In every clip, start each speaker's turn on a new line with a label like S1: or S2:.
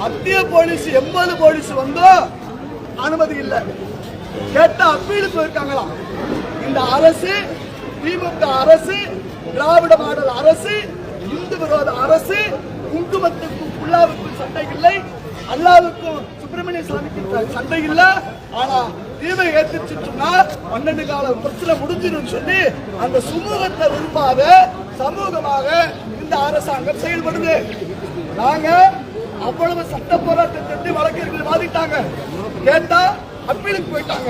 S1: மத்திய போலீஸ் எண்பது போலீஸ் வந்தோ அனுமதி இல்லை. கேட்ட அப்பீடு போயிருக்காங்களாம் இந்த அரசு திமுக அரசு திராவிட மாடல் அரசு இந்து விரோத அரசு குங்குமத்துக்கும் புல்லாவுக்கும் சண்டை இல்லை அல்லாவுக்கும் சுப்பிரமணிய சாமிக்கு சண்டை இல்லை. ஆனா தீமை ஏத்துச்சு பன்னெண்டு கால பிரச்சனை முடிஞ்சிடும் சொல்லி அந்த சுமூகத்தை விரும்பாத சமூகமாக இந்த அரசாங்கம் செயல்படுது. நாங்க அவ்வளவு சட்ட போராட்டத்தை வழக்கறிஞர்கள் வாதிட்டாங்க. கேட்டா அப்பீலுக்கு போயிட்டாங்க.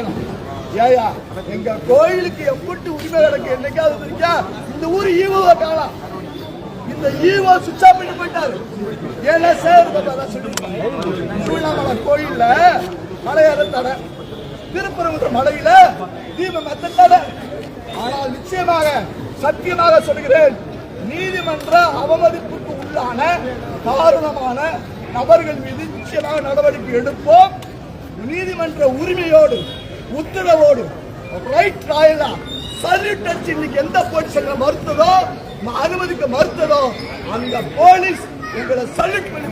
S1: ஏயா எங்க கோயிலுக்கு எப்பட்டு உரிமை கிடக்கு என்னைக்காவது இருக்கா? இந்த ஊர் ஈவோ காணலாம் இந்த ஈவோ சுவிட்ச் ஆஃப் பண்ணி போயிட்டாரு. ஏன்னா சேர் திருவண்ணாமலை கோயில்ல மலையாள தடை. திருப்பரங்குன்ற மலையில தீபம் மெத்த தடை. ஆனால் நிச்சயமாக சத்தியமாக சொல்கிறேன் நீதிமன்ற அவமதிப்புக்கு உள்ளான காரணமான நபர்கள் மீது நிச்சயமாக நடவடிக்கை எடுப்போம். நீதிமன்ற உரிமையோடு உத்தரவோடு ரைட் ராயலா சல்யூட் டச் இன்னைக்கு எந்த போலீஸ் எங்களை மறுத்ததோ அனுமதிக்க மறுத்ததோ அந்த போலீஸ் எங்களை சல்யூட் பண்ணி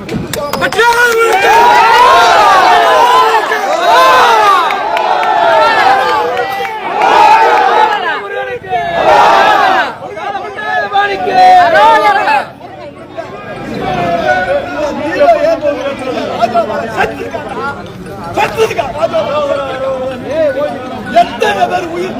S1: எத்தனை பேர் உயிர்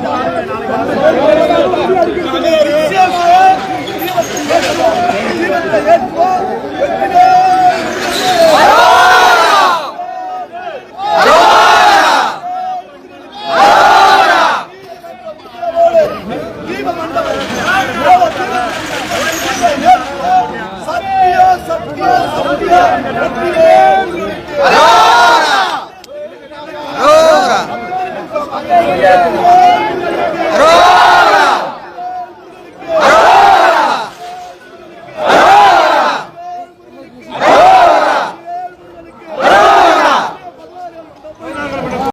S1: சத்திய சத்திய சத்திய Yeah.